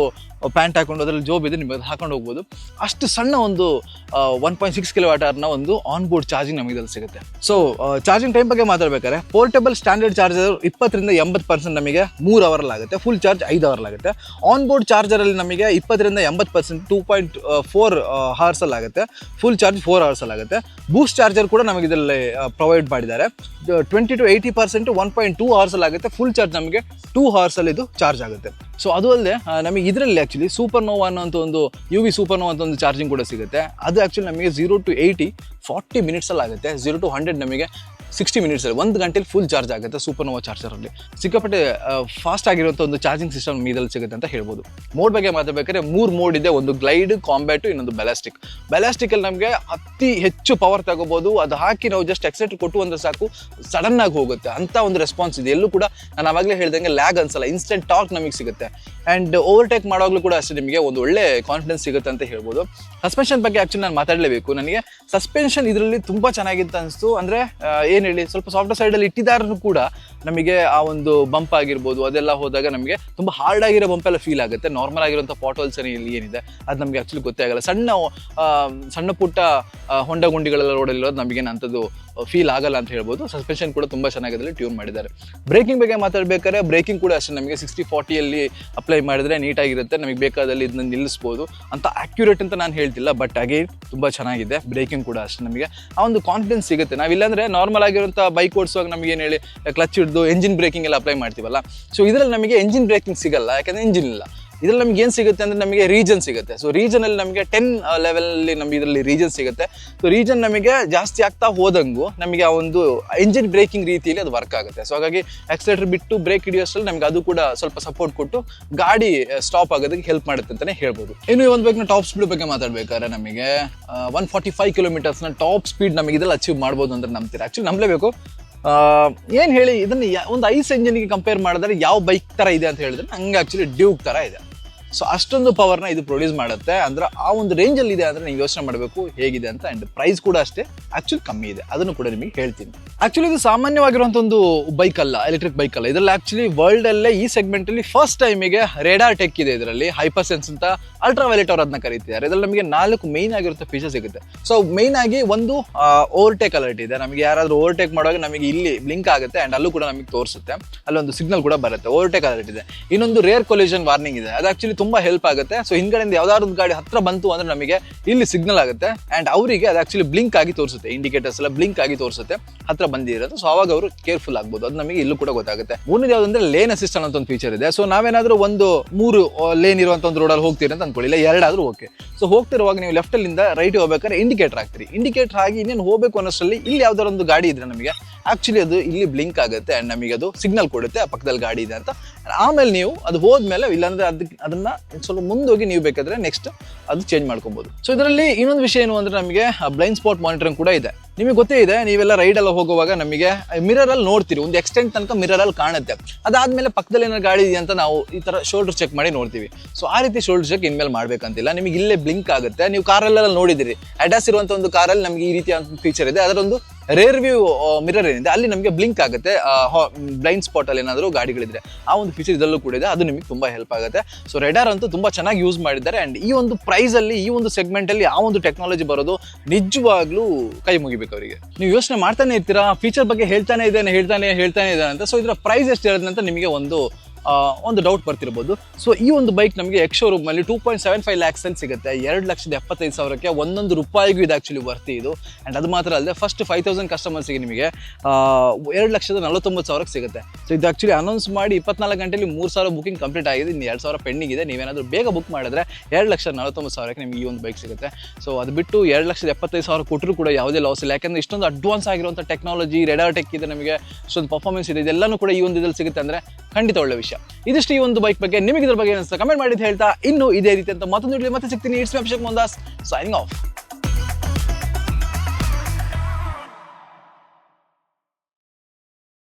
ಪ್ಯಾಂಟ್ ಹಾಕೊಂಡು ಅದರಲ್ಲಿ ಜೋಬ್ ಇದೆ, ನಿಮಗೆ ಹಾಕೊಂಡು ಹೋಗ್ಬೋದು. ಅಷ್ಟು ಸಣ್ಣ ಒಂದು ಒನ್ ಪಾಯಿಂಟ್ ಸಿಕ್ಸ್ ಕಿಲೋ ವ್ಯಾಟರ್ನ ಒಂದು ಆನ್ ಬೋರ್ಡ್ ಚಾರ್ಜಿಂಗ್ ನಮಗೆ ಇದ್ರಲ್ಲಿ ಸಿಗುತ್ತೆ. ಸೊ ಚಾರ್ಜಿಂಗ್ ಟೈಮ್ ಬಗ್ಗೆ ಮಾತಾಡ್ಬೇಕಾದ್ರೆ ಪೋರ್ಟಬಲ್ ಸ್ಟ್ಯಾಂಡರ್ಡ್ ಚಾರ್ಜರ್ ಇಪ್ಪತ್ತರಿಂದ ಎಂಬತ್ತು ಪರ್ಸೆಂಟ್ ನಮಗೆ ಮೂರು ಅವರಲ್ಲಾಗುತ್ತೆ ಫುಲ್ ಚಾರ್ಜ್ ಐದು ಆಗುತ್ತೆ. ಆನ್ ಬೋರ್ಡ್ ಚಾರ್ಜರಲ್ಲಿ ನಮಗೆ ಇಪ್ಪತ್ತರಿಂದ ಎಂಬತ್ತು ಪರ್ಸೆಂಟ್ ಟೂ ಪಾಯಿಂಟ್ ಫೋರ್ ಹಾರ್ಸಲ್ಲಿ ಆಗುತ್ತೆ ಫುಲ್ ಚಾರ್ಜ್ ಫೋರ್ ಆಗುತ್ತೆ. ಬೂಸ್ಟ್ ಚಾರ್ಜರ್ ಕೂಡ ನಮಗೆ ಇದರಲ್ಲಿ ಪ್ರೊವೈಡ್ ಮಾಡಿದ್ದಾರೆ. Twenty to eighty percent one point two ಅವರ್ಸಲ್ಲಿ ಆಗುತ್ತೆ ಫುಲ್ ಚಾರ್ಜ್ ನಮಗೆ ಟೂ ಅವರ್ಸಲ್ಲಿ ಇದು ಚಾರ್ಜ್ ಆಗುತ್ತೆ. ಸೊ ಅದು ಅಲ್ಲದೆ ನಮಗೆ ಇದರಲ್ಲಿ ಆ್ಯಕ್ಚುಲಿ ಸೂಪರ್ ನೋವಾ ಅನ್ನೋಂಥ ಒಂದು ಯು ವಿ ಸೂಪರ್ ನೋವಾ ಅಂತ ಒಂದು ಚಾರ್ಜಿಂಗ್ ಕೂಡ ಸಿಗುತ್ತೆ. ಅದು ಆ್ಯಕ್ಚುಲಿ ನಮಗೆ ಝೀರೋ ಟು ಏಯ್ಟಿ ಫಾರ್ಟಿ ಮಿನಿಟ್ಸಲ್ಲಿ ಆಗುತ್ತೆ ಝೀರೋ ಟು ಹಂಡ್ರೆಡ್ ನಮಗೆ ಸಿಕ್ಸ್ಟಿ ಮಿನಿಟ್ಸಲ್ಲಿ ಒಂದು ಗಂಟೆಲಿ ಫುಲ್ ಚಾರ್ಜ್ ಆಗುತ್ತೆ ಸೂಪರ್ ನೋವಾ ಚಾರ್ಜರಲ್ಲಿ ಸಿಕ್ಕಾಪಟ್ಟೆ ಫಾಸ್ಟ್ ಆಗಿರುವಂಥ ಒಂದು ಚಾರ್ಜಿಂಗ್ ಸಿಸ್ಟಮ್ ಮೀದಲ್ಲಿ ಸಿಗುತ್ತೆ ಅಂತ ಹೇಳ್ಬೋದು. ಮೋಡ್ ಬಗ್ಗೆ ಮಾತಾಡಬೇಕಾದ್ರೆ ಮೂರು ಮೋಡ್ ಇದೆ, ಒಂದು ಗ್ಲೈಡ್ ಕಾಂಬ್ಯಾಟು ಇನ್ನೊಂದು ಬೆಲಾಸ್ಟಿಕ್ ಬೆಲಾಸ್ಟಿಕಲ್ಲಿ ನಮಗೆ ಅತಿ ಹೆಚ್ಚು ಪವರ್ ತಗೋಬೋದು, ಅದು ಹಾಕಿ ನಾವು ಜಸ್ಟ್ ಎಕ್ಸೆಟ್ ಕೊಟ್ಟು ಅಂದರೆ ಸಾಕು ಸಡನ್ ಆಗಿ ಹೋಗುತ್ತೆ. ಅಂತ ಒಂದು ರೆಸ್ಪಾನ್ಸ್ ಇದೆ. ಎಲ್ಲೂ ಕೂಡ ನಾನು ಆವಾಗಲೇ ಹೇಳ್ದಂಗೆ ಲ್ಯಾಗ್ ಅನ್ಸಲ್ಲ ಇನ್ಸ್ಟೆಂಟ್ ಟಾಕ್ ನಮಗೆ ಸಿಗುತ್ತೆ. ಆ್ಯಂಡ್ ಓವರ್ಟೇಕ್ ಮಾಡೋವಾಗಲೂ ಕೂಡ ಅಷ್ಟೇ ನಿಮಗೆ ಒಂದು ಒಳ್ಳೆ ಕಾನ್ಫಿಡೆನ್ಸ್ ಸಿಗುತ್ತೆ ಅಂತ ಹೇಳ್ಬೋದು. ಸಸ್ಪೆನ್ಷನ್ ಬಗ್ಗೆ ಆ್ಯಕ್ಚುಲಿ ನಾನು ಮಾತಾಡಲೇಬೇಕು. ನನಗೆ ಸಸ್ಪೆನ್ಷನ್ ಇದರಲ್ಲಿ ತುಂಬ ಚೆನ್ನಾಗಿತ್ತು ಅನಿಸ್ತು. ಅಂದರೆ ಹೇಳಿ, ಸ್ವಲ್ಪ ಸಾಫ್ಟ್ ಅಲ್ಲಿ ಇಟ್ಟಿದ್ದಾರೂ ಕೂಡ ನಮಗೆ ಆ ಒಂದು ಬಂಪ್ ಆಗಿರ್ಬೋದು, ಅದೆಲ್ಲ ಹೋದಾಗ ನಮಗೆ ತುಂಬಾ ಹಾರ್ಡ್ ಆಗಿರೋ ಬಂಪ್ ಎಲ್ಲ ಫೀಲ್ ಆಗುತ್ತೆ. ನಾರ್ಮಲ್ ಆಗಿರುವಂಥ ಪಾಟೋಲ್ಸ್ ಇಲ್ಲಿ ಏನಿದೆ, ಅದು ನಮಗೆ ಆಕ್ಚುಲಿ ಗೊತ್ತೇ ಆಗಲ್ಲ. ಸಣ್ಣ ಸಣ್ಣ ಪುಟ್ಟ ಹೊಂಡ ಗುಂಡಿಗಳೆಲ್ಲ ರೋಡಲ್ಲಿರೋದು ನಮಗೆ ಅಂಥದ್ದು ಫೀಲ್ ಆಗಲ್ಲ ಅಂತ ಹೇಳ್ಬೋದು. ಸಸ್ಪೆನ್ಷನ್ ಕೂಡ ತುಂಬ ಚೆನ್ನಾಗಿದೆ ಟ್ಯೂನ್ ಮಾಡಿದ್ದಾರೆ. ಬ್ರೇಕಿಂಗ್ ಬಗ್ಗೆ ಮಾತಾಡ್ಬೇಕಾದ್ರೆ ಬ್ರೇಕಿಂಗ್ ಕೂಡ ಅಷ್ಟೇ ನಮಗೆ ಸಿಕ್ಸ್ಟಿ ಫಾರ್ಟಿಯಲ್ಲಿ ಅಪ್ಲೈ ಮಾಡಿದ್ರೆ ನೀಟಾಗಿರುತ್ತೆ ನಮಗೆ ಬೇಕಾದಲ್ಲಿ ಇದನ್ನ ನಿಲ್ಲಿಸ್ಬೋದು. ಅಂತ ಆಕ್ಯುರೇಟ್ ಅಂತ ನಾನು ಹೇಳ್ತಿಲ್ಲ ಬಟ್ ಹಾಗೆ ತುಂಬ ಚೆನ್ನಾಗಿದೆ. ಬ್ರೇಕಿಂಗ್ ಕೂಡ ಅಷ್ಟೇ ನಮಗೆ. ಆ ಒಂದು ಕಾನ್ಫಿಡೆನ್ಸ್ ಸಿಗುತ್ತೆ. ನಾವಿಲ್ಲಾಂದ್ರೆ ನಾರ್ಮಲ್ ಆಗಿರುವಂಥ ಬೈಕ್ ಓಡಿಸುವಾಗ ನಮಗೆ ಏನು ಹೇಳಿ ಕ್ಲಚ್ ಹಿಡಿದು ಎಂಜಿನ್ ಬ್ರೇಕಿಂಗ್ ಎಲ್ಲ ಅಪ್ಲೈ ಮಾಡ್ತೀವಲ್ಲ? ಸೊ ಇದರಲ್ಲಿ ನಮಗೆ ಎಂಜಿನ್ ಬ್ರೇಕಿಂಗ್ ಸಿಗಲ್ಲ, ಯಾಕಂದ್ರೆ ಇಂಜಿನ್ ಇಲ್ಲ. ಇದ್ರಲ್ಲಿ ನಮ್ಗೆ ಏನು ಸಿಗುತ್ತೆ ಅಂದ್ರೆ ನಮಗೆ ರೀಜನ್ ಸಿಗುತ್ತೆ. ಸೊ ರೀಜನ್ ಅಲ್ಲಿ ನಮಗೆ ಟೆನ್ ಲೆವೆಲಲ್ಲಿ ನಮಗೆ ಇದರಲ್ಲಿ ರೀಜನ್ ಸಿಗುತ್ತೆ. ಸೊ ರೀಜನ್ ನಮಗೆ ಜಾಸ್ತಿ ಆಗ್ತಾ ಹೋದಂಗೂ ನಮಗೆ ಆ ಒಂದು ಇಂಜಿನ್ ಬ್ರೇಕಿಂಗ್ ರೀತಿಯಲ್ಲಿ ಅದು ವರ್ಕ್ ಆಗುತ್ತೆ. ಸೊ ಹಾಗಾಗಿ ಆಕ್ಸಿಲೇಟರ್ ಬಿಟ್ಟು ಬ್ರೇಕ್ ಹಿಡಿಯೋಷ್ಟರಲ್ಲಿ ನಮಗೆ ಅದು ಕೂಡ ಸ್ವಲ್ಪ ಸಪೋರ್ಟ್ ಕೊಟ್ಟು ಗಾಡಿ ಸ್ಟಾಪ್ ಆಗೋದಕ್ಕೆ ಹೆಲ್ಪ್ ಮಾಡುತ್ತೆ ಅಂತಾನೆ ಹೇಳ್ಬೋದು. ಇನ್ನು ಒಂದು ಬೈಕ್ನ ಟಾಪ್ ಸ್ಪೀಡ್ ಬಗ್ಗೆ ಮಾತಾಡ್ಬೇಕಾದ್ರೆ ನಮಗೆ ಒನ್ ಫಾರ್ಟಿ ಫೈವ್ ಕಿಲೋಮೀಟರ್ಸ್ನ ಟಾಪ್ ಸ್ಪೀಡ್ ನಮಗೆ ಇದೆಲ್ಲ ಅಚೀವ್ ಮಾಡ್ಬೋದು ಅಂತ ನಂಬ್ತೀರಾ? ಆಕ್ಚುಲಿ ನಂಬಲೇಬೇಕು. ಏನು ಹೇಳಿ, ಇದನ್ನು ಒಂದು ಐಸ್ ಎಂಜಿನ್ಗೆ ಕಂಪೇರ್ ಮಾಡಿದ್ರೆ ಯಾವ ಬೈಕ್ ತರ ಇದೆ ಅಂತ ಹೇಳಿದ್ರೆ ನಂಗೆ ಆ್ಯಕ್ಚುಲಿ ಡ್ಯೂಕ್ ತರ ಇದೆ. ಸೊ ಅಷ್ಟೊಂದು ಪವರ್ನ ಇದು ಪ್ರೊಡ್ಯೂಸ್ ಮಾಡುತ್ತೆ. ಅಂದ್ರೆ ಆ ಒಂದು ರೇಂಜಲ್ಲಿ ಇದೆ ಅಂದ್ರೆ ನೀವು ಯೋಚನೆ ಮಾಡಬೇಕು ಹೇಗಿದೆ ಅಂತ ಅಂಡ್ ಪ್ರೈಸ್ ಕೂಡ ಅಷ್ಟೇ ಆಕ್ಚುಲಿ ಕಮ್ಮಿ ಇದೆ. ಅದನ್ನು ಕೂಡ ನಿಮಗೆ ಹೇಳ್ತೀನಿ. ಆಕ್ಚುಲಿ ಇದು ಸಾಮಾನ್ಯವಾಗಿರುವಂತ ಒಂದು ಬೈಕ್ ಅಲ್ಲ ಎಲೆಕ್ಟ್ರಿಕ್ ಬೈಕ್ ಅಲ್ಲ. ಇದರಲ್ಲಿ ಆಕ್ಚುಲಿ ವರ್ಲ್ಡ್ ಅಲ್ಲೇ ಈ ಸೆಗ್ಮೆಂಟ್ ಅಲ್ಲಿ ಫಸ್ಟ್ ಟೈಮಿಗೆ ರೇಡಾರ್ ಟೆಕ್ ಇದೆ ಇದರಲ್ಲಿ. ಹೈಪರ್ ಸೆನ್ಸ್ ಅಂತ ಅಲ್ಟ್ರಾ ವೈಲೆಟ್ ಅವ್ರು ಅದನ್ನ ಕರೀತಿದ್ದಾರೆ. ಇದರಲ್ಲಿ ನಮಗೆ ನಾಲ್ಕು ಮೈನ್ ಆಗಿರುತ್ತೆ ಫೀಚರ್ ಸಿಗುತ್ತೆ. ಸೊ ಮೈನ್ ಆಗಿ ಒಂದು ಓವರ್ಟೇಕ್ ಅಲರ್ಟ್ ಇದೆ. ನಮಗೆ ಯಾರಾದ್ರೂ ಓವರ್ಟೇಕ್ ಮಾಡುವಾಗ ನಮಗೆ ಇಲ್ಲಿ ಬ್ಲಿಂಕ್ ಆಗುತ್ತೆ ಅಂಡ್ ಅಲ್ಲೂ ಕೂಡ ನಮಗೆ ತೋರಿಸುತ್ತೆ. ಅಲ್ಲೊಂದು ಸಿಗ್ನಲ್ ಕೂಡ ಬರುತ್ತೆ. ಓವರ್ಟೇಕ್ ಅಲರ್ಟ್ ಇದೆ. ಇನ್ನೊಂದು ರೇರ್ ಕೊಲಿಷನ್ ವಾರ್ನಿಂಗ್ ಇದೆ. ಅದು ಆಕ್ಚುಲಿ ತುಂಬಾ ಹೆಲ್ಪ್ ಆಗುತ್ತೆ. ಸೊ ಹಿಂದ್ಗಡೆಯಿಂದ ಯಾವ್ದಾದ್ರು ಗಾಡಿ ಹತ್ರ ಬಂತು ಅಂದ್ರೆ ನಮಗೆ ಇಲ್ಲಿ ಸಿಗ್ನಲ್ ಆಗುತ್ತೆ. ಅಂಡ್ ಅವರಿಗೆ ಅದು ಆಕ್ಚುಲಿ ಬ್ಲಿಂಕ್ ಆಗಿ ತೋರಿಸುತ್ತೆ. ಇಂಡಿಕೇಟರ್ಸ್ ಎಲ್ಲ ಬ್ಲಿಂಕ್ ಆಗಿ ತೋರಿಸುತ್ತೆ. ಹತ್ರ ಬಂದಿರೋದು ಸೊ ಅವಾಗ ಅವರು ಕೇರ್ಫುಲ್ ಆಗ್ಬೋದು. ಅದು ನಮಗೆ ಇಲ್ಲೂ ಕೂಡ ಗೊತ್ತಾಗುತ್ತೆ. ಮೂರನೇದು ಯಾವ್ದಂದ್ರೆ ಲೇನ್ ಅಸಿಸ್ಟೆಂಟ್ ಅಂತ ಒಂದು ಫೀಚರ್ ಇದೆ. ಸೊ ನಾವೇನಾದ್ರೂ ಒಂದು ಮೂರು ಲೇನ್ ಇರುವಂತ ಒಂದು ರೋಡಲ್ಲಿ ಹೋಗ್ತೀರಿ ಅಂತ ಅನ್ಕೊಳ್ಳಿ. ಇಲ್ಲ, ಎರಡಾದ್ರೂ ಓಕೆ ಸೊ ಹೋಗ್ತಿರುವಾಗ ನೀವು ಲೆಫ್ಟ್ ಅಲ್ಲಿಂದ ರೈಟ್ ಹೋಗ್ಬೇಕಾದ್ರೆ ಇಂಡಿಕೇಟರ್ ಆಗ್ತೀರಿ ಇಂಡಿಕೇಟರ್ ಆಗಿ ಇನ್ನೇನು ಹೋಗಬೇಕು ಅನ್ನೋಷ್ಟರಲ್ಲಿ ಇಲ್ಲಿ ಯಾವ್ದಾದ್ರು ಒಂದು ಗಾಡಿ ಇದ್ರೆ ನಮಗೆ ಆಕ್ಚುಲಿ ಅದು ಇಲ್ಲಿ ಬ್ಲಿಂಕ್ ಆಗುತ್ತೆ. ಅಂಡ್ ನಮಗೆ ಅದು ಸಿಗ್ನಲ್ ಕೊಡುತ್ತೆ. ಆ ಪಕ್ಕದಲ್ಲಿ ಗಾಡಿ ಇದೆ ಅಂತ. ಆಮೇಲೆ ನೀವು ಅದು ಹೋದ್ಮೇಲೆ ಇಲ್ಲಾಂದ್ರೆ ಅದಕ್ಕೆ ಅದನ್ನ ಸ್ವಲ್ಪ ಮುಂದೋಗಿ ನೀವು ಬೇಕಾದ್ರೆ ನೆಕ್ಸ್ಟ್ ಅದು ಚೇಂಜ್ ಮಾಡ್ಕೊಬಹುದು ಸೊ ಇದರಲ್ಲಿ ಇನ್ನೊಂದು ವಿಷಯ ಏನು ಅಂದ್ರೆ ನಮಗೆ ಬ್ಲೈಂಡ್ ಸ್ಪಾಟ್ ಮಾನಿಟರಿಂಗ್ ಕೂಡ ಇದೆ. ನಿಮಗೆ ಗೊತ್ತೇ ಇದೆ, ನೀವೆಲ್ಲ ರೈಡ್ ಎಲ್ಲ ಹೋಗುವಾಗ ನಮಗೆ ಮಿರರ್ ಅಲ್ಲಿ ನೋಡ್ತೀರಿ, ಒಂದು ಎಕ್ಸ್ಟೆಂಟ್ ತನಕ ಮಿರರ್ ಅಲ್ಲಿ ಕಾಣುತ್ತೆ. ಅದಾದ್ಮೇಲೆ ಪಕ್ಕದಲ್ಲಿ ಏನಾದ್ರು ಗಾಡಿ ಇದೆಯಾ ಅಂತ ನಾವು ಈ ತರ ಶೋಲ್ಡರ್ ಚೆಕ್ ಮಾಡಿ ನೋಡ್ತೀವಿ. ಸೊ ಆ ರೀತಿ ಶೋಲ್ಡರ್ ಚೆಕ್ ಇನ್ಮೇಲೆ ಮಾಡ್ಬೇಕಂತಿಲ್ಲ. ನಿಮಗೆ ಇಲ್ಲೇ ಬ್ಲಿಂಕ್ ಆಗುತ್ತೆ. ನೀವು ಕಾರಲ್ಲೆಲ್ಲ ನೋಡಿದಿರಿ ಅಡ್ಯಾಸ್ ಇರುವಂತ ಒಂದು ಕಾರಲ್ಲಿ ನಮಗೆ ಈ ರೀತಿಯ ಫೀಚರ್ ಇದೆ. ಅದರೊಂದು ರೇರ್ ವ್ಯೂ ಮಿರರ್ ಏನಿದೆ, ಅಲ್ಲಿ ನಮಗೆ ಬ್ಲಿಂಕ್ ಆಗುತ್ತೆ. ಬ್ಲೈಂಡ್ ಸ್ಪಾಟ್ ಅಲ್ಲಿ ಏನಾದರೂ ಗಾಡಿಗಳಿದ್ರೆ. ಆ ಒಂದು ಫೀಚರ್ ಇದರಲ್ಲೂ ಕೂಡ ಇದೆ, ಅದು ನಿಮಗೆ ತುಂಬಾ ಹೆಲ್ಪ್ ಆಗುತ್ತೆ. ಸೊ ರೆಡಾರ್ ಅಂತೂ ತುಂಬಾ ಚೆನ್ನಾಗಿ ಯೂಸ್ ಮಾಡಿದ್ದಾರೆ ಅಂಡ್ ಈ ಒಂದು ಪ್ರೈಸ್ ಅಲ್ಲಿ, ಈ ಒಂದು ಸೆಗ್ಮೆಂಟ್ ಅಲ್ಲಿ ಆ ಒಂದು ಟೆಕ್ನಾಲಜಿ ಬರೋದು ನಿಜವಾಗ್ಲೂ ಕೈ ಮುಗಿಬೇಕು ಅವರಿಗೆ. ನೀವು ಯೋಚನೆ ಮಾಡ್ತಾನೆ ಇರ್ತೀರಾ ಫೀಚರ್ ಬಗ್ಗೆ ಹೇಳ್ತಾನೆ ಇದ್ದೇನೆ, ಹೇಳ್ತಾನೆ ಹೇಳ್ತಾನೆ ಇದ್ದಾನೆ ಅಂತ. ಸೊ ಇದರ ಪ್ರೈಸ್ ಎಷ್ಟು ಅಂತ ನಿಮಗೆ ಒಂದು ಒಂದು ಡೌಟ್ ಬರ್ತಿರ್ಬೋದು. ಸೊ ಈ ಒಂದು ಬೈಕ್ ನಮಗೆ ಎಕ್ಸ್ ಶೋರೂಮ್ ಅಲ್ಲಿ two point seven five lakhs ಅಲ್ಲಿ ಸಿಗುತ್ತೆ. ಎರಡು ಲಕ್ಷದ ಎಪ್ಪತ್ತೈದು ಸಾವಿರಕ್ಕೆ ಒಂದೊಂದು ರೂಪಾಯಿಗೂ ಇದು ಆಕ್ಚುಲಿ ವರ್ತಿ ಇದು. ಅಂಡ್ ಅದು ಮಾತ್ರ ಅಲ್ಲದೆ ಫಸ್ಟ್ ಫೈವ್ ತೌಸಂಡ್ ಕಸ್ಟಮರ್ಸಿಗೆ ನಿಮಗೆ ಎರಡು ಲಕ್ಷದ ನಲವತ್ತೊಂಬತ್ತು ಸಾವಿರಕ್ಕೆ ಸಿಗುತ್ತೆ. ಸೊ ಇದು ಆಕ್ಚುಲಿ ಅನೌನ್ಸ್ ಮಾಡಿ ಇಪ್ಪತ್ನಾಲ್ಕು ಗಂಟೆಯಲ್ಲಿ ಮೂರು ಸಾವಿರ ಬುಕಿಂಗ್ ಕಂಪ್ಲೀಟ್ ಆಗಿದೆ. ಇನ್ನು ಎರಡು ಸಾವಿರ ಪೆಂಡಿಂಗ್ ಇದೆ. ನೀವೇನಾದರೂ ಬೇಗ ಬುಕ್ ಮಾಡಿದ್ರೆ ಎರಡು ಲಕ್ಷದ ನಲವತ್ತೊಂಬತ್ತು ಸಾವಿರಕ್ಕೆ ನಿಮಗೆ ಈ ಒಂದು ಬೈಕ್ ಸಿಗುತ್ತೆ. ಸೊ ಅದು ಬಿಟ್ಟು ಎರಡು ಲಕ್ಷದ ಎಪ್ಪತ್ತೈದು ಸಾವಿರ ಕೊಟ್ಟರು ಕೂಡ ಯಾವುದೇ ಲಾಸ್ ಇಲ್ಲ. ಯಾಕಂದ್ರೆ ಇಷ್ಟೊಂದು ಅಡ್ವಾನ್ಸ್ ಆಗಿರುವಂಥ ಟೆಕ್ನಾಲಜಿ ರೆಡಾರ್ ಟೆಕ್ ಇದೆ ನಮಗೆ. ಇಷ್ಟೊಂದು ಪರ್ಫಾರ್ಮೆನ್ಸ್ ಇದೆ. ಇದೆಲ್ಲನೂ ಕೂಡ ಈ ಒಂದು ಇದ್ರಲ್ಲಿ ಸಿಗುತ್ತೆ ಅಂದ್ರೆ ಖಂಡಿತ ಒಳ್ಳೆ ವಿಷಯ. ಇದಿಷ್ಟು ಈ ಒಂದು ಬೈಕ್ ಬಗ್ಗೆ ನಿಮಗೆ ಇದ್ರ ಬಗ್ಗೆ ಅನಿಸ್ತಾ ಕಮೆಂಟ್ ಮಾಡಿದ್ದು ಹೇಳ್ತಾ, ಇನ್ನು ಇದೇ ರೀತಿ ಅಂತ ಮತ್ತೊಂದು ಮತ್ತೆ ಸಿಗ್ತೀನಿ. It's Abhishek Mundas signing off